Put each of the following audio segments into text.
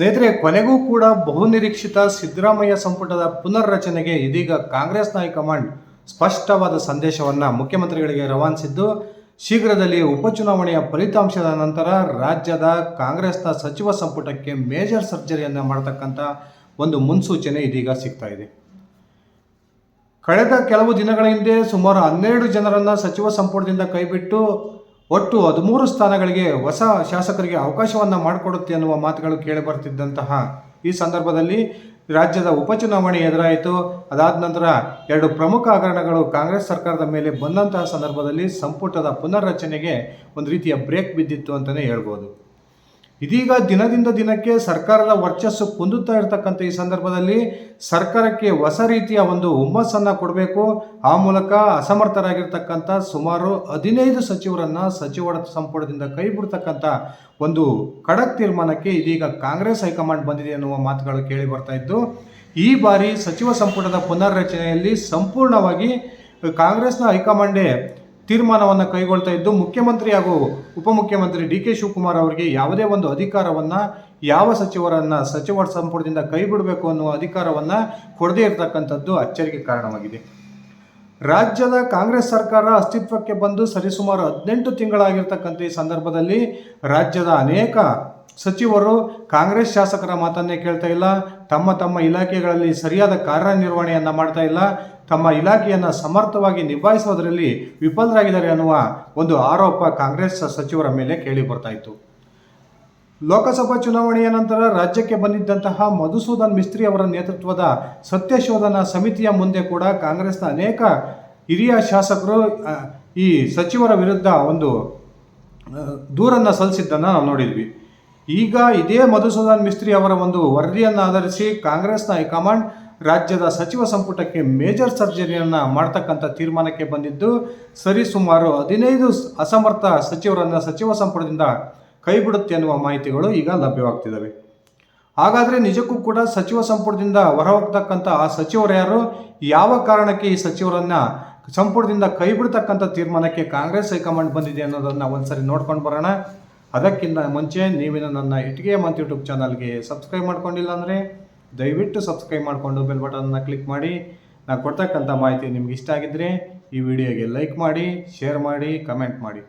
ಸ್ನೇಹಿತರೆ, ಕೊನೆಗೂ ಕೂಡ ಬಹುನಿರೀಕ್ಷಿತ ಸಿದ್ದರಾಮಯ್ಯ ಸಂಪುಟದ ಪುನರ್ರಚನೆಗೆ ಇದೀಗ ಕಾಂಗ್ರೆಸ್ ಹೈಕಮಾಂಡ್ ಸ್ಪಷ್ಟವಾದ ಸಂದೇಶವನ್ನು ಮುಖ್ಯಮಂತ್ರಿಗಳಿಗೆ ರವಾನಿಸಿದ್ದು, ಶೀಘ್ರದಲ್ಲಿ ಉಪಚುನಾವಣೆಯ ಫಲಿತಾಂಶದ ನಂತರ ರಾಜ್ಯದ ಕಾಂಗ್ರೆಸ್ನ ಸಚಿವ ಸಂಪುಟಕ್ಕೆ ಮೇಜರ್ ಸರ್ಜರಿಯನ್ನು ಮಾಡತಕ್ಕಂಥ ಒಂದು ಮುನ್ಸೂಚನೆ ಇದೀಗ ಸಿಗ್ತಾ ಇದೆ. ಕಳೆದ ಕೆಲವು ದಿನಗಳ ಹಿಂದೆ ಸುಮಾರು ಹನ್ನೆರಡು ಜನರನ್ನು ಸಚಿವ ಸಂಪುಟದಿಂದ ಕೈಬಿಟ್ಟು ಒಟ್ಟು ಹದಿಮೂರು ಸ್ಥಾನಗಳಿಗೆ ಹೊಸ ಶಾಸಕರಿಗೆ ಅವಕಾಶವನ್ನು ಮಾಡಿಕೊಡುತ್ತೆ ಅನ್ನುವ ಮಾತುಗಳು ಕೇಳಿ ಬರ್ತಿದ್ದಂತಹ ಈ ಸಂದರ್ಭದಲ್ಲಿ ರಾಜ್ಯದ ಉಪಚುನಾವಣೆ ಎದುರಾಯಿತು. ಅದಾದ ನಂತರ ಎರಡು ಪ್ರಮುಖ ಹಗರಣಗಳು ಕಾಂಗ್ರೆಸ್ ಸರ್ಕಾರದ ಮೇಲೆ ಬಂದಂತಹ ಸಂದರ್ಭದಲ್ಲಿ ಸಂಪುಟದ ಪುನರ್ರಚನೆಗೆ ಒಂದು ರೀತಿಯ ಬ್ರೇಕ್ ಬಿದ್ದಿತ್ತು ಅಂತಲೇ ಹೇಳ್ಬೋದು. ಇದೀಗ ದಿನದಿಂದ ದಿನಕ್ಕೆ ಸರ್ಕಾರದ ವರ್ಚಸ್ಸು ಕುಂದುತ್ತಾ ಇರತಕ್ಕಂಥ ಈ ಸಂದರ್ಭದಲ್ಲಿ ಸರ್ಕಾರಕ್ಕೆ ಹೊಸ ರೀತಿಯ ಒಂದು ಹುಮ್ಮಸ್ಸನ್ನು ಕೊಡಬೇಕು. ಆ ಮೂಲಕ ಅಸಮರ್ಥರಾಗಿರ್ತಕ್ಕಂಥ ಸುಮಾರು ಹದಿನೈದು ಸಚಿವರನ್ನು ಸಚಿವ ಸಂಪುಟದಿಂದ ಕೈ ಬಿಡ್ತಕ್ಕಂಥ ಒಂದು ಖಡಕ್ ತೀರ್ಮಾನಕ್ಕೆ ಇದೀಗ ಕಾಂಗ್ರೆಸ್ ಹೈಕಮಾಂಡ್ ಬಂದಿದೆ ಎನ್ನುವ ಮಾತುಗಳು ಕೇಳಿ ಬರ್ತಾ ಇದ್ದು, ಈ ಬಾರಿ ಸಚಿವ ಸಂಪುಟದ ಪುನರ್ರಚನೆಯಲ್ಲಿ ಸಂಪೂರ್ಣವಾಗಿ ಕಾಂಗ್ರೆಸ್ನ ಹೈಕಮಾಂಡೇ ತೀರ್ಮಾನವನ್ನು ಕೈಗೊಳ್ತಾ ಇದ್ದು ಮುಖ್ಯಮಂತ್ರಿ ಹಾಗೂ ಉಪಮುಖ್ಯಮಂತ್ರಿ ಡಿ ಕೆ ಶಿವಕುಮಾರ್ ಅವರಿಗೆ ಯಾವುದೇ ಒಂದು ಅಧಿಕಾರವನ್ನು ಯಾವ ಸಚಿವರನ್ನು ಸಚಿವ ಸಂಪುಟದಿಂದ ಕೈ ಬಿಡಬೇಕು ಅನ್ನುವ ಅಧಿಕಾರವನ್ನು ಕೊಡದೇ ಇರತಕ್ಕಂಥದ್ದು ಅಚ್ಚರಿಗೆ ಕಾರಣವಾಗಿದೆ. ರಾಜ್ಯದ ಕಾಂಗ್ರೆಸ್ ಸರ್ಕಾರ ಅಸ್ತಿತ್ವಕ್ಕೆ ಬಂದು ಸರಿಸುಮಾರು ಹದಿನೆಂಟು ತಿಂಗಳಾಗಿರ್ತಕ್ಕಂಥ ಈ ಸಂದರ್ಭದಲ್ಲಿ ರಾಜ್ಯದ ಅನೇಕ ಸಚಿವರು ಕಾಂಗ್ರೆಸ್ ಶಾಸಕರ ಮಾತನ್ನೇ ಕೇಳ್ತಾ ಇಲ್ಲ. ತಮ್ಮ ತಮ್ಮ ಇಲಾಖೆಗಳಲ್ಲಿ ಸರಿಯಾದ ಕಾರ್ಯನಿರ್ವಹಣೆಯನ್ನು ಮಾಡ್ತಾ ಇಲ್ಲ. ತಮ್ಮ ಇಲಾಖೆಯನ್ನು ಸಮರ್ಥವಾಗಿ ನಿಭಾಯಿಸೋದರಲ್ಲಿ ವಿಫಲರಾಗಿದ್ದಾರೆ ಅನ್ನುವ ಒಂದು ಆರೋಪ ಕಾಂಗ್ರೆಸ್ ಸಚಿವರ ಮೇಲೆ ಕೇಳಿ ಬರ್ತಾ ಇತ್ತು. ಲೋಕಸಭಾ ಚುನಾವಣೆಯ ನಂತರ ರಾಜ್ಯಕ್ಕೆ ಬಂದಿದ್ದಂತಹ ಮಧುಸೂದನ್ ಮಿಸ್ತ್ರಿ ಅವರ ನೇತೃತ್ವದ ಸತ್ಯಶೋಧನಾ ಸಮಿತಿಯ ಮುಂದೆ ಕೂಡ ಕಾಂಗ್ರೆಸ್ನ ಅನೇಕ ಹಿರಿಯ ಶಾಸಕರು ಈ ಸಚಿವರ ವಿರುದ್ಧ ಒಂದು ದೂರನ್ನು ಸಲ್ಲಿಸಿದ್ದನ್ನು ನಾವು ನೋಡಿದ್ವಿ. ಈಗ ಇದೇ ಮಧುಸೂದನ್ ಮಿಸ್ತ್ರಿ ಅವರ ಒಂದು ವರದಿಯನ್ನು ಆಧರಿಸಿ ಕಾಂಗ್ರೆಸ್ನ ಹೈಕಮಾಂಡ್ ರಾಜ್ಯದ ಸಚಿವ ಸಂಪುಟಕ್ಕೆ ಮೇಜರ್ ಸರ್ಜರಿಯನ್ನು ಮಾಡ್ತಕ್ಕಂಥ ತೀರ್ಮಾನಕ್ಕೆ ಬಂದಿದ್ದು ಸರಿಸುಮಾರು ಹದಿನೈದು ಸ್- ಅಸಮರ್ಥ ಸಚಿವರನ್ನು ಸಚಿವ ಸಂಪುಟದಿಂದ ಕೈಬಿಡುತ್ತೆ ಎನ್ನುವ ಮಾಹಿತಿಗಳು ಈಗ ಲಭ್ಯವಾಗ್ತಿದ್ದಾವೆ ಹಾಗಾದರೆ ನಿಜಕ್ಕೂ ಕೂಡ ಸಚಿವ ಸಂಪುಟದಿಂದ ಹೊರ ಹೋಗ್ತಕ್ಕಂಥ ಆ ಸಚಿವರು ಯಾರು? ಯಾವ ಕಾರಣಕ್ಕೆ ಈ ಸಚಿವರನ್ನು ಸಂಪುಟದಿಂದ ಕೈಬಿಡ್ತಕ್ಕಂಥ ತೀರ್ಮಾನಕ್ಕೆ ಕಾಂಗ್ರೆಸ್ ಹೈಕಮಾಂಡ್ ಬಂದಿದೆ ಅನ್ನೋದನ್ನು ಒಂದ್ಸರಿ ನೋಡ್ಕೊಂಡು ಬರೋಣ. ಅದಕ್ಕಿಂತ ಮುಂಚೆ ನೀವಿನ ನನ್ನ ಇಟ್ಗೆ ಮಂತ್ ಯೂಟ್ಯೂಬ್ ಚಾನಲ್ಗೆ ಸಬ್ಸ್ಕ್ರೈಬ್ ಮಾಡ್ಕೊಂಡಿಲ್ಲ ಅಂದರೆ ದಯವಿಟ್ಟು ಸಬ್ಸ್ಕ್ರೈಬ್ ಮಾಡಿಕೊಂಡು ಬೆಲ್ ಬಟನ್ನ ಕ್ಲಿಕ್ ಮಾಡಿ. ನಾನು ಕೊಡ್ತಕ್ಕಂಥ ಮಾಹಿತಿ ನಿಮ್ಗೆ ಇಷ್ಟ ಆಗಿದ್ದರೆ ಈ ವಿಡಿಯೋಗೆ ಲೈಕ್ ಮಾಡಿ, ಶೇರ್ ಮಾಡಿ, ಕಮೆಂಟ್ ಮಾಡಿ.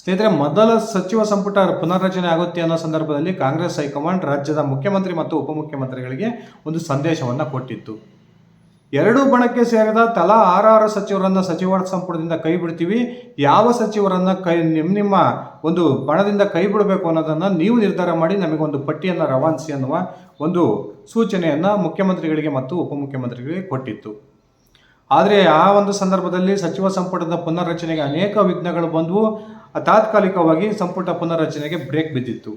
ಸ್ನೇಹಿತರೆ, ಮೊದಲ ಸಚಿವ ಸಂಪುಟ ಪುನರ್ರಚನೆ ಆಗುತ್ತೆ ಅನ್ನೋ ಸಂದರ್ಭದಲ್ಲಿ ಕಾಂಗ್ರೆಸ್ ಹೈಕಮಾಂಡ್ ರಾಜ್ಯದ ಮುಖ್ಯಮಂತ್ರಿ ಮತ್ತು ಉಪಮುಖ್ಯಮಂತ್ರಿಗಳಿಗೆ ಒಂದು ಸಂದೇಶವನ್ನು ಕೊಟ್ಟಿತ್ತು. ಎರಡೂ ಬಣಕ್ಕೆ ಸೇರಿದ ತಲಾ ಆರಾರು ಸಚಿವರನ್ನು ಸಚಿವ ಸಂಪುಟದಿಂದ ಕೈ ಬಿಡ್ತೀವಿ. ಯಾವ ಸಚಿವರನ್ನು ಕೈ ನಿಮ್ಮ ನಿಮ್ಮ ಒಂದು ಬಣದಿಂದ ಕೈ ಬಿಡಬೇಕು ಅನ್ನೋದನ್ನು ನೀವು ನಿರ್ಧಾರ ಮಾಡಿ ನಮಗೊಂದು ಪಟ್ಟಿಯನ್ನು ರವಾನಿಸಿ ಅನ್ನುವ ಒಂದು ಸೂಚನೆಯನ್ನು ಮುಖ್ಯಮಂತ್ರಿಗಳಿಗೆ ಮತ್ತು ಉಪಮುಖ್ಯಮಂತ್ರಿಗಳಿಗೆ ಕೊಟ್ಟಿತ್ತು. ಆದರೆ ಆ ಒಂದು ಸಂದರ್ಭದಲ್ಲಿ ಸಚಿವ ಸಂಪುಟದ ಪುನರ್ರಚನೆಗೆ ಅನೇಕ ವಿಘ್ನಗಳು ಬಂದವು. ತಾತ್ಕಾಲಿಕವಾಗಿ ಸಂಪುಟ ಪುನರ್ರಚನೆಗೆ ಬ್ರೇಕ್ ಬಿದ್ದಿತ್ತು.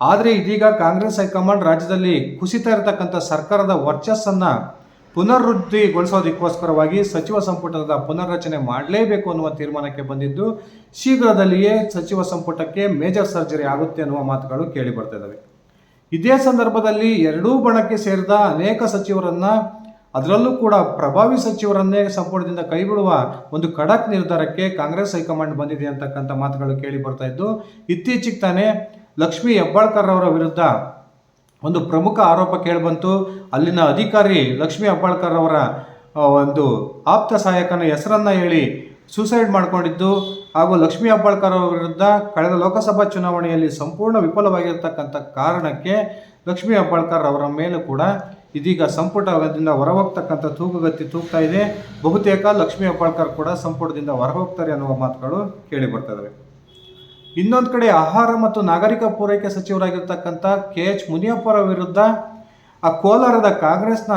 ಆದರೆ ಇದೀಗ ಕಾಂಗ್ರೆಸ್ ಹೈಕಮಾಂಡ್ ರಾಜ್ಯದಲ್ಲಿ ಕುಸಿತ ಇರತಕ್ಕಂಥ ಸರ್ಕಾರದ ವರ್ಚಸ್ಸನ್ನು ಪುನರುದ್ಧಿಗೊಳಿಸೋದಕ್ಕೋಸ್ಕರವಾಗಿ ಸಚಿವ ಸಂಪುಟದ ಪುನರ್ರಚನೆ ಮಾಡಲೇಬೇಕು ಅನ್ನುವ ತೀರ್ಮಾನಕ್ಕೆ ಬಂದಿದ್ದು, ಶೀಘ್ರದಲ್ಲಿಯೇ ಸಚಿವ ಸಂಪುಟಕ್ಕೆ ಮೇಜರ್ ಸರ್ಜರಿ ಆಗುತ್ತೆ ಅನ್ನುವ ಮಾತುಗಳು ಕೇಳಿ ಬರ್ತಿದ್ದಾವೆ ಇದೇ ಸಂದರ್ಭದಲ್ಲಿ ಎರಡೂ ಬಣಕ್ಕೆ ಸೇರಿದ ಅನೇಕ ಸಚಿವರನ್ನ, ಅದರಲ್ಲೂ ಕೂಡ ಪ್ರಭಾವಿ ಸಚಿವರನ್ನೇ ಸಂಪುಟದಿಂದ ಕೈಬಿಡುವ ಒಂದು ಖಡಕ್ ನಿರ್ಧಾರಕ್ಕೆ ಕಾಂಗ್ರೆಸ್ ಹೈಕಮಾಂಡ್ ಬಂದಿದೆ ಅಂತಕ್ಕಂಥ ಮಾತುಗಳು ಕೇಳಿ ಬರ್ತಾ ಇದ್ದು, ಇತ್ತೀಚೆಗೆ ತಾನೇ ಲಕ್ಷ್ಮೀ ಹೆಬ್ಬಾಳ್ಕರ್ ಅವರ ವಿರುದ್ಧ ಒಂದು ಪ್ರಮುಖ ಆರೋಪ ಕೇಳಿಬಂತು. ಅಲ್ಲಿನ ಅಧಿಕಾರಿ ಲಕ್ಷ್ಮೀ ಅಬ್ಬಾಳ್ಕರ್ ಅವರ ಒಂದು ಆಪ್ತ ಸಹಾಯಕನ ಹೆಸರನ್ನ ಹೇಳಿ ಸೂಸೈಡ್ ಮಾಡಿಕೊಂಡಿದ್ದು. ಹಾಗೂ ಲಕ್ಷ್ಮೀ ಅಬ್ಬಾಳ್ಕರ್ ಅವರ ವಿರುದ್ಧ ಕಳೆದ ಲೋಕಸಭಾ ಚುನಾವಣೆಯಲ್ಲಿ ಸಂಪೂರ್ಣ ವಿಫಲವಾಗಿರ್ತಕ್ಕಂಥ ಕಾರಣಕ್ಕೆ ಲಕ್ಷ್ಮೀ ಅಬ್ಬಾಳ್ಕರ್ ಅವರ ಮೇಲೂ ಕೂಡ ಇದೀಗ ಸಂಪುಟದಿಂದ ಹೊರಹೋಗ್ತಕ್ಕಂಥ ತೂಕುಗತ್ತಿ ತೂಗ್ತಾ ಇದೆ. ಬಹುತೇಕ ಲಕ್ಷ್ಮೀ ಅಬ್ಬಾಳ್ಕರ್ ಕೂಡ ಸಂಪುಟದಿಂದ ಹೊರಹೋಗ್ತಾರೆ ಅನ್ನುವ ಮಾತುಗಳು ಕೇಳಿ ಬರ್ತವೆ ಇನ್ನೊಂದು ಕಡೆ ಆಹಾರ ಮತ್ತು ನಾಗರಿಕ ಪೂರೈಕೆ ಸಚಿವರಾಗಿರ್ತಕ್ಕಂಥ ಕೆ ಎಚ್ ಮುನಿಯಪ್ಪರ ವಿರುದ್ಧ ಆ ಕೋಲಾರದ ಕಾಂಗ್ರೆಸ್ನ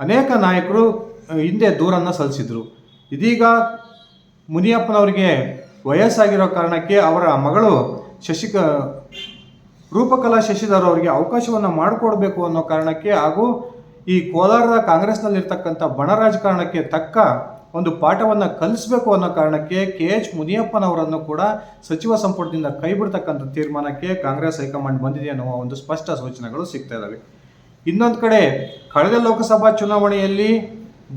ಅನೇಕ ನಾಯಕರು ಹಿಂದೆ ದೂರನ್ನು ಸಲ್ಲಿಸಿದರು. ಇದೀಗ ಮುನಿಯಪ್ಪನವರಿಗೆ ವಯಸ್ಸಾಗಿರೋ ಕಾರಣಕ್ಕೆ ಅವರ ಮಗಳು ಶಶಿಕ, ರೂಪಕಲಾ ಶಶಿಧರ್ ಅವರಿಗೆ ಅವಕಾಶವನ್ನು ಮಾಡಿಕೊಡ್ಬೇಕು ಅನ್ನೋ ಕಾರಣಕ್ಕೆ ಹಾಗೂ ಈ ಕೋಲಾರದ ಕಾಂಗ್ರೆಸ್ನಲ್ಲಿರ್ತಕ್ಕಂಥ ಬಣ ರಾಜಕಾರಣಕ್ಕೆ ತಕ್ಕ ಒಂದು ಪಾಠವನ್ನು ಕಲಿಸಬೇಕು ಅನ್ನೋ ಕಾರಣಕ್ಕೆ ಕೆ ಎಚ್ ಮುನಿಯಪ್ಪನವರನ್ನು ಕೂಡ ಸಚಿವ ಸಂಪುಟದಿಂದ ಕೈಬಿಡ್ತಕ್ಕಂಥ ತೀರ್ಮಾನಕ್ಕೆ ಕಾಂಗ್ರೆಸ್ ಹೈಕಮಾಂಡ್ ಬಂದಿದೆ ಅನ್ನುವ ಒಂದು ಸ್ಪಷ್ಟ ಸೂಚನೆಗಳು ಸಿಗ್ತಾ ಇದ್ದಾವೆ ಇನ್ನೊಂದು ಕಡೆ, ಕಳೆದ ಲೋಕಸಭಾ ಚುನಾವಣೆಯಲ್ಲಿ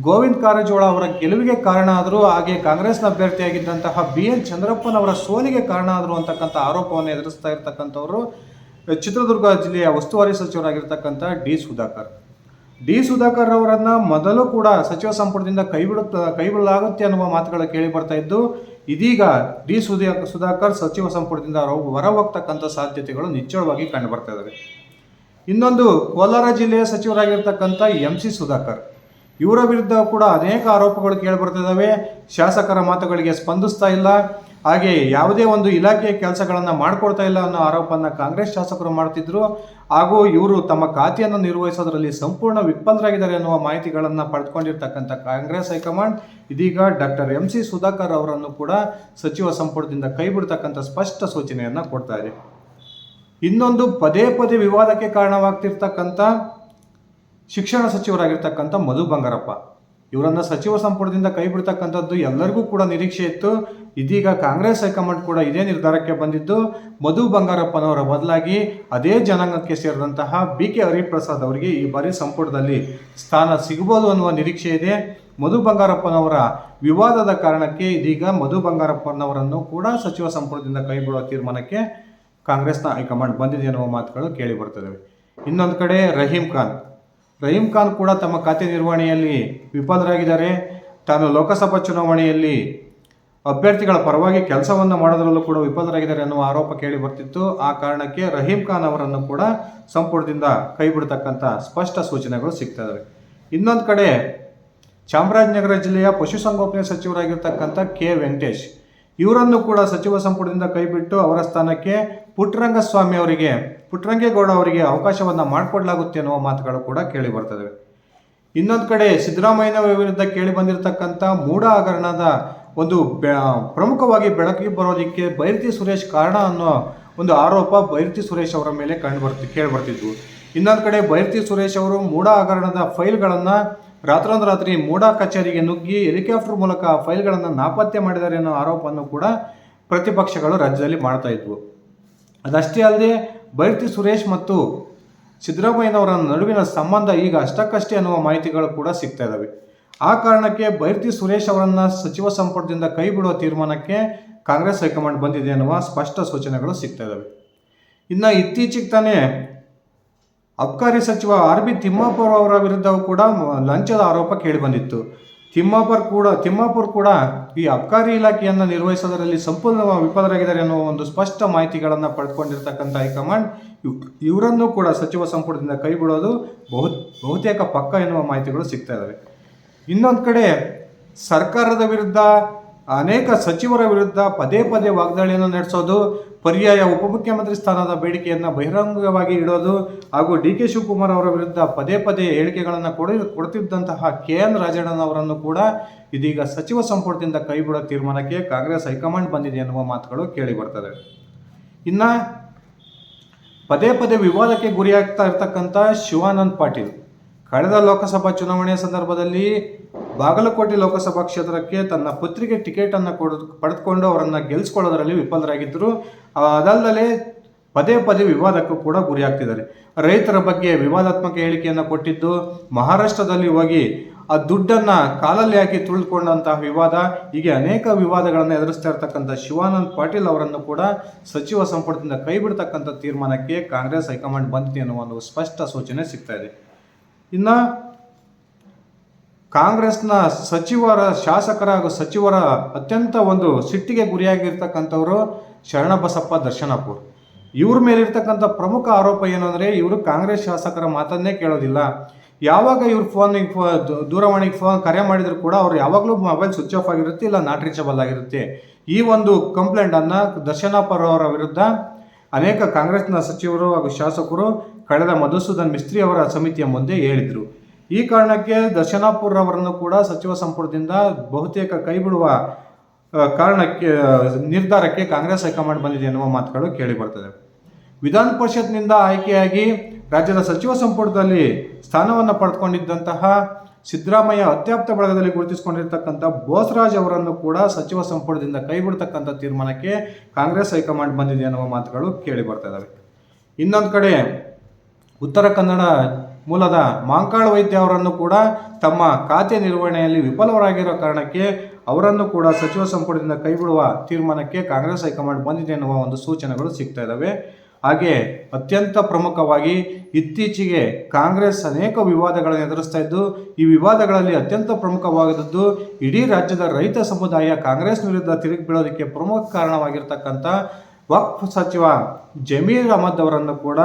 ಗೋವಿಂದ ಕಾರಜೋಳ ಅವರ ಗೆಲುವಿಗೆ ಕಾರಣ ಆದರೂ, ಹಾಗೆ ಕಾಂಗ್ರೆಸ್ನ ಅಭ್ಯರ್ಥಿಯಾಗಿದ್ದಂತಹ ಬಿ ಎನ್ ಚಂದ್ರಪ್ಪನವರ ಸೋಲಿಗೆ ಕಾರಣ ಆದರು ಅಂತಕ್ಕಂಥ ಆರೋಪವನ್ನು ಎದುರಿಸ್ತಾ ಇರ್ತಕ್ಕಂಥವರು ಚಿತ್ರದುರ್ಗ ಜಿಲ್ಲೆಯ ಉಸ್ತುವಾರಿ ಸಚಿವರಾಗಿರ್ತಕ್ಕಂಥ ಡಿ ಸುಧಾಕರ್. ಡಿ ಸುಧಾಕರ್ ಅವರನ್ನು ಮೊದಲು ಕೂಡ ಸಚಿವ ಸಂಪುಟದಿಂದ ಕೈಬಿಡುತ್ತ, ಕೈಬಿಡಲಾಗುತ್ತೆ ಅನ್ನುವ ಮಾತುಗಳು ಕೇಳಿ ಬರ್ತಾ ಇದ್ದು, ಇದೀಗ ಡಿ ಸುಧಾ, ಸುಧಾಕರ್ ಸಚಿವ ಸಂಪುಟದಿಂದ ಹೊರ- ಹೋಗ್ತಕ್ಕಂಥ ಸಾಧ್ಯತೆಗಳು ನಿಚ್ಚಳವಾಗಿ ಕಂಡು ಬರ್ತಾ ಇದ್ದಾವೆ. ಇನ್ನೊಂದು, ಕೋಲಾರ ಜಿಲ್ಲೆಯ ಸಚಿವರಾಗಿರ್ತಕ್ಕಂಥ ಎಂ ಸಿ ಸುಧಾಕರ್. ಇವರ ವಿರುದ್ಧ ಕೂಡ ಅನೇಕ ಆರೋಪಗಳು ಕೇಳಿಬರ್ತಿದ್ದಾವೆ ಶಾಸಕರ ಮಾತುಗಳಿಗೆ ಸ್ಪಂದಿಸ್ತಾ ಇಲ್ಲ. ಹಾಗೆ ಯಾವುದೇ ಒಂದು ಇಲಾಖೆಯ ಕೆಲಸಗಳನ್ನು ಮಾಡಿಕೊಡ್ತಾ ಇಲ್ಲ ಅನ್ನೋ ಆರೋಪನ ಕಾಂಗ್ರೆಸ್ ಶಾಸಕರು ಮಾಡ್ತಿದ್ರು. ಹಾಗೂ ಇವರು ತಮ್ಮ ಖಾತೆಯನ್ನು ನಿರ್ವಹಿಸೋದ್ರಲ್ಲಿ ಸಂಪೂರ್ಣ ವಿಫಲರಾಗಿದ್ದಾರೆ ಅನ್ನುವ ಮಾಹಿತಿಗಳನ್ನು ಪಡೆದುಕೊಂಡಿರ್ತಕ್ಕಂಥ ಕಾಂಗ್ರೆಸ್ ಹೈಕಮಾಂಡ್, ಇದೀಗ ಡಾಕ್ಟರ್ ಎಂ ಸಿ ಸುಧಾಕರ್ ಅವರನ್ನು ಕೂಡ ಸಚಿವ ಸಂಪುಟದಿಂದ ಕೈ ಬಿಡ್ತಕ್ಕಂಥ ಸ್ಪಷ್ಟ ಸೂಚನೆಯನ್ನು ಕೊಡ್ತಾ ಇದೆ. ಇನ್ನೊಂದು ಪದೇ ಪದೇ ವಿವಾದಕ್ಕೆ ಕಾರಣವಾಗ್ತಿರ್ತಕ್ಕಂಥ ಶಿಕ್ಷಣ ಸಚಿವರಾಗಿರ್ತಕ್ಕಂಥ ಮಧು ಬಂಗಾರಪ್ಪ. ಇವರನ್ನು ಸಚಿವ ಸಂಪುಟದಿಂದ ಕೈ ಬಿಡ್ತಕ್ಕಂಥದ್ದು ಎಲ್ಲರಿಗೂ ಕೂಡ ನಿರೀಕ್ಷೆ ಇತ್ತು. ಇದೀಗ ಕಾಂಗ್ರೆಸ್ ಹೈಕಮಾಂಡ್ ಕೂಡ ಇದೇ ನಿರ್ಧಾರಕ್ಕೆ ಬಂದಿದ್ದು, ಮಧು ಬಂಗಾರಪ್ಪನವರ ಬದಲಾಗಿ ಅದೇ ಜನಾಂಗಕ್ಕೆ ಸೇರಿದಂತಹ ಬಿ ಕೆ ಹರಿಪ್ರಸಾದ್ ಅವರಿಗೆ ಈ ಬಾರಿ ಸಂಪುಟದಲ್ಲಿ ಸ್ಥಾನ ಸಿಗಬಹುದು ಅನ್ನುವ ನಿರೀಕ್ಷೆ ಇದೆ. ಮಧು ಬಂಗಾರಪ್ಪನವರ ವಿವಾದದ ಕಾರಣಕ್ಕೆ ಇದೀಗ ಮಧು ಬಂಗಾರಪ್ಪನವರನ್ನು ಕೂಡ ಸಚಿವ ಸಂಪುಟದಿಂದ ಕೈಗೊಳ್ಳುವ ತೀರ್ಮಾನಕ್ಕೆ ಕಾಂಗ್ರೆಸ್ನ ಹೈಕಮಾಂಡ್ ಬಂದಿದೆ ಎನ್ನುವ ಮಾತುಗಳು ಕೇಳಿ ಬರ್ತದವೆ ಇನ್ನೊಂದು ಕಡೆ ರಹೀಂ ಖಾನ್. ರಹೀಂ ಖಾನ್ ಕೂಡ ತಮ್ಮ ಖಾತೆ ನಿರ್ವಹಣೆಯಲ್ಲಿ ವಿಫಲರಾಗಿದ್ದಾರೆ. ತಾನು ಲೋಕಸಭಾ ಚುನಾವಣೆಯಲ್ಲಿ ಅಭ್ಯರ್ಥಿಗಳ ಪರವಾಗಿ ಕೆಲಸವನ್ನು ಮಾಡೋದರಲ್ಲೂ ಕೂಡ ವಿಫಲರಾಗಿದ್ದಾರೆ ಅನ್ನುವ ಆರೋಪ ಕೇಳಿ ಬರ್ತಿತ್ತು. ಆ ಕಾರಣಕ್ಕೆ ರಹೀಂ ಖಾನ್ ಅವರನ್ನು ಕೂಡ ಸಂಪುಟದಿಂದ ಕೈ ಬಿಡ್ತಕ್ಕಂಥ ಸ್ಪಷ್ಟ ಸೂಚನೆಗಳು ಸಿಗ್ತಾ ಇನ್ನೊಂದು ಕಡೆ ಚಾಮರಾಜನಗರ ಜಿಲ್ಲೆಯ ಪಶುಸಂಗೋಪನೆ ಸಚಿವರಾಗಿರ್ತಕ್ಕಂಥ ಕೆ ವೆಂಕಟೇಶ್, ಇವರನ್ನು ಕೂಡ ಸಚಿವ ಸಂಪುಟದಿಂದ ಕೈಬಿಟ್ಟು ಅವರ ಸ್ಥಾನಕ್ಕೆ ಪುಟ್ಟರಂಗಸ್ವಾಮಿ ಅವರಿಗೆ, ಪುಟ್ಟರಂಗೇಗೌಡ ಅವರಿಗೆ ಅವಕಾಶವನ್ನು ಮಾಡಿಕೊಡ್ಲಾಗುತ್ತೆ ಅನ್ನುವ ಮಾತುಗಳು ಕೂಡ ಕೇಳಿ ಬರ್ತದೆ ಇನ್ನೊಂದು ಕಡೆ ಸಿದ್ದರಾಮಯ್ಯನವರ ವಿರುದ್ಧ ಕೇಳಿ ಬಂದಿರತಕ್ಕಂಥ ಮೂಢ ಹಗರಣದ ಒಂದು ಬೆ ಪ್ರಮುಖವಾಗಿ ಬೆಳಕಿಗೆ ಬರೋದಕ್ಕೆ ಬೈರತಿ ಸುರೇಶ್ ಕಾರಣ ಅನ್ನೋ ಒಂದು ಆರೋಪ ಬೈರತಿ ಸುರೇಶ್ ಅವರ ಮೇಲೆ ಕಂಡು ಬರ್ತಿ ಕೇಳಿಬರ್ತಿದ್ವು ಇನ್ನೊಂದು ಕಡೆ ಬೈರತಿ ಸುರೇಶ್ ಅವರು ಮೂಢ ಹಗರಣದ ಫೈಲ್ಗಳನ್ನು ರಾತ್ರೋಂದು ರಾತ್ರಿ ಮೂಢ ಕಚೇರಿಗೆ ನುಗ್ಗಿ ಹೆಲಿಕಾಪ್ಟರ್ ಮೂಲಕ ಫೈಲ್ಗಳನ್ನು ನಾಪತ್ತೆ ಮಾಡಿದ್ದಾರೆ ಅನ್ನೋ ಆರೋಪವನ್ನು ಕೂಡ ಪ್ರತಿಪಕ್ಷಗಳು ರಾಜ್ಯದಲ್ಲಿ ಮಾಡ್ತಾ ಇದ್ವು. ಅದಷ್ಟೇ ಅಲ್ಲದೆ ಬೈರತಿ ಸುರೇಶ್ ಮತ್ತು ಸಿದ್ದರಾಮಯ್ಯನವರ ನಡುವಿನ ಸಂಬಂಧ ಈಗ ಅಷ್ಟಕ್ಕಷ್ಟೇ ಅನ್ನುವ ಮಾಹಿತಿಗಳು ಕೂಡ ಸಿಗ್ತಾ ಇದ್ದಾವೆ ಆ ಕಾರಣಕ್ಕೆ ಬೈರತಿ ಸುರೇಶ್ ಅವರನ್ನು ಸಚಿವ ಸಂಪುಟದಿಂದ ಕೈ ಬಿಡುವ ತೀರ್ಮಾನಕ್ಕೆ ಕಾಂಗ್ರೆಸ್ ಹೈಕಮಾಂಡ್ ಬಂದಿದೆ ಅನ್ನುವ ಸ್ಪಷ್ಟ ಸೂಚನೆಗಳು ಸಿಗ್ತಾ ಇದ್ದಾವೆ ಇನ್ನು ಇತ್ತೀಚೆಗೆ ತಾನೇ ಅಬ್ಕಾರಿ ಸಚಿವ ಆರ್ ಬಿ ತಿಮ್ಮಾಪುರ್ ಅವರ ವಿರುದ್ಧವೂ ಕೂಡ ಲಂಚದ ಆರೋಪ ಕೇಳಿಬಂದಿತ್ತು ತಿಮ್ಮಾಪುರ್ ಕೂಡ ತಿಮ್ಮಾಪುರ್ ಕೂಡ ಈ ಅಬ್ಕಾರಿ ಇಲಾಖೆಯನ್ನು ನಿರ್ವಹಿಸೋದರಲ್ಲಿ ಸಂಪೂರ್ಣ ವಿಫಲರಾಗಿದ್ದಾರೆ ಅನ್ನೋ ಒಂದು ಸ್ಪಷ್ಟ ಮಾಹಿತಿಗಳನ್ನು ಪಡೆದುಕೊಂಡಿರ್ತಕ್ಕಂಥ ಹೈಕಮಾಂಡ್ ಇವ್- ಇವರನ್ನು ಕೂಡ ಸಚಿವ ಸಂಪುಟದಿಂದ ಕೈಬಿಡೋದು ಬಹು ಬಹುತೇಕ ಪಕ್ಕ ಎನ್ನುವ ಮಾಹಿತಿಗಳು ಸಿಗ್ತಾ ಇದ್ದಾವೆ ಇನ್ನೊಂದು ಕಡೆ ಸರ್ಕಾರದ ವಿರುದ್ಧ ಅನೇಕ ಸಚಿವರ ವಿರುದ್ಧ ಪದೇ ಪದೇ ವಾಗ್ದಾಳಿಯನ್ನು ನಡೆಸೋದು, ಪರ್ಯಾಯ ಉಪಮುಖ್ಯಮಂತ್ರಿ ಸ್ಥಾನದ ಬೇಡಿಕೆಯನ್ನು ಬಹಿರಂಗವಾಗಿ ಇಡೋದು ಹಾಗೂ ಡಿ ಕೆ ಶಿವಕುಮಾರ್ ಅವರ ವಿರುದ್ಧ ಪದೇ ಪದೇ ಹೇಳಿಕೆಗಳನ್ನು ಕೊಡಿ, ಕೊಡ್ತಿದ್ದಂತಹ ಕೆ ಎನ್ ರಾಜಣ್ಣನವರನ್ನು ಕೂಡ ಇದೀಗ ಸಚಿವ ಸಂಪುಟದಿಂದ ಕೈಬಿಡೋ ತೀರ್ಮಾನಕ್ಕೆ ಕಾಂಗ್ರೆಸ್ ಹೈಕಮಾಂಡ್ ಬಂದಿದೆ ಎನ್ನುವ ಮಾತುಗಳು ಕೇಳಿ ಬರ್ತದೆ ಇನ್ನು ಪದೇ ಪದೇ ವಿವಾದಕ್ಕೆ ಗುರಿಯಾಗ್ತಾ ಇರ್ತಕ್ಕಂಥ ಶಿವಾನಂದ್ ಪಾಟೀಲ್. ಕಳೆದ ಲೋಕಸಭಾ ಚುನಾವಣೆಯ ಸಂದರ್ಭದಲ್ಲಿ ಬಾಗಲಕೋಟೆ ಲೋಕಸಭಾ ಕ್ಷೇತ್ರಕ್ಕೆ ತನ್ನ ಪುತ್ರಿಗೆ ಟಿಕೆಟನ್ನು ಕೊಡ, ಪಡೆದುಕೊಂಡು ಅವರನ್ನು ಗೆಲ್ಲಿಸ್ಕೊಳ್ಳೋದರಲ್ಲಿ ವಿಫಲರಾಗಿದ್ದರು. ಅದಲ್ಲದೆ ಪದೇ ಪದೇ ವಿವಾದಕ್ಕೂ ಕೂಡ ಗುರಿಯಾಗ್ತಿದ್ದಾರೆ. ರೈತರ ಬಗ್ಗೆ ವಿವಾದಾತ್ಮಕ ಹೇಳಿಕೆಯನ್ನು ಕೊಟ್ಟಿದ್ದು, ಮಹಾರಾಷ್ಟ್ರದಲ್ಲಿ ಹೋಗಿ ಆ ದುಡ್ಡನ್ನು ಕಾಲಲ್ಲಿ ಹಾಕಿ ತುಳಿದುಕೊಂಡಂತಹ ವಿವಾದ, ಹೀಗೆ ಅನೇಕ ವಿವಾದಗಳನ್ನು ಎದುರಿಸ್ತಾ ಇರತಕ್ಕಂಥ ಶಿವಾನಂದ್ ಪಾಟೀಲ್ ಅವರನ್ನು ಕೂಡ ಸಚಿವ ಸಂಪುಟದಿಂದ ಕೈ ಬಿಡ್ತಕ್ಕಂಥ ತೀರ್ಮಾನಕ್ಕೆ ಕಾಂಗ್ರೆಸ್ ಹೈಕಮಾಂಡ್ ಬಂದಿದೆ ಅನ್ನುವ ಒಂದು ಸ್ಪಷ್ಟ ಸೂಚನೆ ಸಿಗ್ತಾ ಇದೆ. ಇನ್ನು ಕಾಂಗ್ರೆಸ್ನ ಸಚಿವರ ಶಾಸಕರ ಹಾಗೂ ಸಚಿವರ ಅತ್ಯಂತ ಒಂದು ಸಿಟ್ಟಿಗೆ ಗುರಿಯಾಗಿರ್ತಕ್ಕಂಥವರು ಶರಣಬಸಪ್ಪ ದರ್ಶನಪುರ್. ಇವ್ರ ಮೇಲಿರ್ತಕ್ಕಂಥ ಪ್ರಮುಖ ಆರೋಪ ಏನು ಅಂದರೆ, ಇವರು ಕಾಂಗ್ರೆಸ್ ಶಾಸಕರ ಮಾತನ್ನೇ ಕೇಳೋದಿಲ್ಲ. ಯಾವಾಗ ಇವ್ರ ಫೋನಿಗೆ ಫೋ ದೂರವಾಣಿಗೆ ಫೋನ್ ಕರೆ ಮಾಡಿದ್ರು ಕೂಡ ಅವ್ರು ಯಾವಾಗಲೂ ಮೊಬೈಲ್ ಸ್ವಿಚ್ ಆಫ್ ಆಗಿರುತ್ತೆ, ಇಲ್ಲ ನಾಟ್ ರೀಚಬಲ್ ಆಗಿರುತ್ತೆ. ಈ ಒಂದು ಕಂಪ್ಲೇಂಟನ್ನು ದರ್ಶನಪುರ ಅವರ ವಿರುದ್ಧ ಅನೇಕ ಕಾಂಗ್ರೆಸ್ನ ಸಚಿವರು ಹಾಗೂ ಶಾಸಕರು ಕಳೆದ ಮಧುಸೂದನ್ ಮಿಸ್ತ್ರಿ ಅವರ ಸಮಿತಿಯ ಮುಂದೆ ಹೇಳಿದರು. ಈ ಕಾರಣಕ್ಕೆ ದರ್ಶನಾಪುರ್ ಅವರನ್ನು ಕೂಡ ಸಚಿವ ಸಂಪುಟದಿಂದ ಬಹುತೇಕ ಕೈಬಿಡುವ ಕಾರಣಕ್ಕೆ ನಿರ್ಧಾರಕ್ಕೆ ಕಾಂಗ್ರೆಸ್ ಹೈಕಮಾಂಡ್ ಬಂದಿದೆ ಎನ್ನುವ ಮಾತುಗಳು ಕೇಳಿ ಬರ್ತದೆ ವಿಧಾನ ಪರಿಷತ್ನಿಂದ ಆಯ್ಕೆಯಾಗಿ ರಾಜ್ಯದ ಸಚಿವ ಸಂಪುಟದಲ್ಲಿ ಸ್ಥಾನವನ್ನು ಪಡೆದುಕೊಂಡಿದ್ದಂತಹ ಸಿದ್ದರಾಮಯ್ಯ ಅತ್ಯಾಪ್ತ ಬಳಗದಲ್ಲಿ ಗುರುತಿಸಿಕೊಂಡಿರ್ತಕ್ಕಂಥ ಬೋಸ್ರಾಜ್ ಅವರನ್ನು ಕೂಡ ಸಚಿವ ಸಂಪುಟದಿಂದ ಕೈಬಿಡ್ತಕ್ಕಂಥ ತೀರ್ಮಾನಕ್ಕೆ ಕಾಂಗ್ರೆಸ್ ಹೈಕಮಾಂಡ್ ಬಂದಿದೆ ಎನ್ನುವ ಮಾತುಗಳು ಕೇಳಿ ಬರ್ತಾ ಇದ್ದಾವೆ ಇನ್ನೊಂದು ಕಡೆ ಉತ್ತರ ಕನ್ನಡ ಮೂಲದ ಮಾಂಕಾಳ ವೈದ್ಯ ಅವರನ್ನು ಕೂಡ ತಮ್ಮ ಖಾತೆ ನಿರ್ವಹಣೆಯಲ್ಲಿ ವಿಫಲರಾಗಿರೋ ಕಾರಣಕ್ಕೆ ಅವರನ್ನು ಕೂಡ ಸಚಿವ ಸಂಪುಟದಿಂದ ಕೈಬಿಡುವ ತೀರ್ಮಾನಕ್ಕೆ ಕಾಂಗ್ರೆಸ್ ಹೈಕಮಾಂಡ್ ಬಂದಿದೆ ಎನ್ನುವ ಒಂದು ಸೂಚನೆಗಳು ಸಿಗ್ತಾ ಇದ್ದಾವೆ ಹಾಗೆ ಅತ್ಯಂತ ಪ್ರಮುಖವಾಗಿ ಇತ್ತೀಚೆಗೆ ಕಾಂಗ್ರೆಸ್ ಅನೇಕ ವಿವಾದಗಳನ್ನು ಎದುರಿಸ್ತಾ ಇದ್ದು, ಈ ವಿವಾದಗಳಲ್ಲಿ ಅತ್ಯಂತ ಪ್ರಮುಖವಾದದ್ದು ಇಡೀ ರಾಜ್ಯದ ರೈತ ಸಮುದಾಯ ಕಾಂಗ್ರೆಸ್ ವಿರುದ್ಧ ತಿರುಗಿ ಬೀಳೋದಕ್ಕೆ ಪ್ರಮುಖ ಕಾರಣವಾಗಿರ್ತಕ್ಕಂಥ ವಕ್ಫ್ ಸಚಿವ ಜಮೀರ್ ಅಹಮದ್ ಅವರನ್ನು ಕೂಡ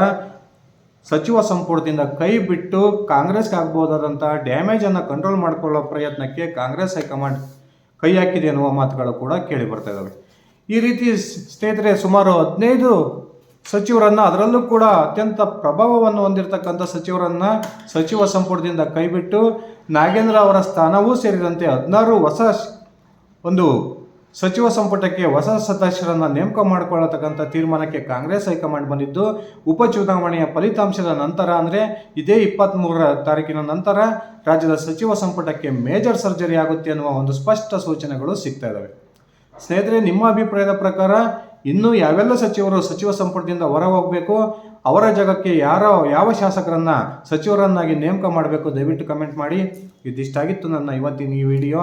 ಸಚಿವ ಸಂಪುಟದಿಂದ ಕೈ ಬಿಟ್ಟು ಕಾಂಗ್ರೆಸ್ಗೆ ಆಗ್ಬೋದಾದಂಥ ಡ್ಯಾಮೇಜನ್ನು ಕಂಟ್ರೋಲ್ ಮಾಡಿಕೊಳ್ಳೋ ಪ್ರಯತ್ನಕ್ಕೆ ಕಾಂಗ್ರೆಸ್ ಹೈಕಮಾಂಡ್ ಕೈ ಹಾಕಿದೆ ಎನ್ನುವ ಮಾತುಗಳು ಕೂಡ ಕೇಳಿ ಬರ್ತಾ ಇದ್ದಾವೆ ಈ ರೀತಿ ಸ್ನೇಹಿತರೆ, ಸುಮಾರು ಹದಿನೈದು ಸಚಿವರನ್ನು ಅದರಲ್ಲೂ ಕೂಡ ಅತ್ಯಂತ ಪ್ರಭಾವವನ್ನು ಹೊಂದಿರತಕ್ಕಂಥ ಸಚಿವರನ್ನು ಸಚಿವ ಸಂಪುಟದಿಂದ ಕೈಬಿಟ್ಟು ನಾಗೇಂದ್ರ ಅವರ ಸ್ಥಾನವೂ ಸೇರಿದಂತೆ ಹದಿನಾರು ಹೊಸ ಒಂದು ಸಚಿವ ಸಂಪುಟಕ್ಕೆ ಹೊಸ ಸದಸ್ಯರನ್ನು ನೇಮಕ ಮಾಡಿಕೊಳ್ಳತಕ್ಕಂಥ ತೀರ್ಮಾನಕ್ಕೆ ಕಾಂಗ್ರೆಸ್ ಹೈಕಮಾಂಡ್ ಬಂದಿದ್ದು ಉಪಚುನಾವಣೆಯ ಫಲಿತಾಂಶದ ನಂತರ ಅಂದರೆ ಇದೇ ಇಪ್ಪತ್ತ್ಮೂರರ ತಾರೀಕಿನ ನಂತರ ರಾಜ್ಯದ ಸಚಿವ ಸಂಪುಟಕ್ಕೆ ಮೇಜರ್ ಸರ್ಜರಿ ಆಗುತ್ತೆ ಅನ್ನುವ ಒಂದು ಸ್ಪಷ್ಟ ಸೂಚನೆಗಳು ಸಿಗ್ತಾ ಇದ್ದಾವೆ ಸ್ನೇಹಿತರೆ, ನಿಮ್ಮ ಅಭಿಪ್ರಾಯದ ಪ್ರಕಾರ ಇನ್ನೂ ಯಾವೆಲ್ಲ ಸಚಿವರು ಸಚಿವ ಸಂಪುಟದಿಂದ ಹೊರ ಹೋಗಬೇಕು ಅವರ ಜಾಗಕ್ಕೆ ಯಾರ, ಯಾವ ಶಾಸಕರನ್ನ ಸಚಿವರನ್ನಾಗಿ ನೇಮಕ ಮಾಡಬೇಕು ದಯವಿಟ್ಟು ಕಮೆಂಟ್ ಮಾಡಿ. ಇದಿಷ್ಟಾಗಿತ್ತು ನನ್ನ ಇವತ್ತಿನ ಈ ವಿಡಿಯೋ.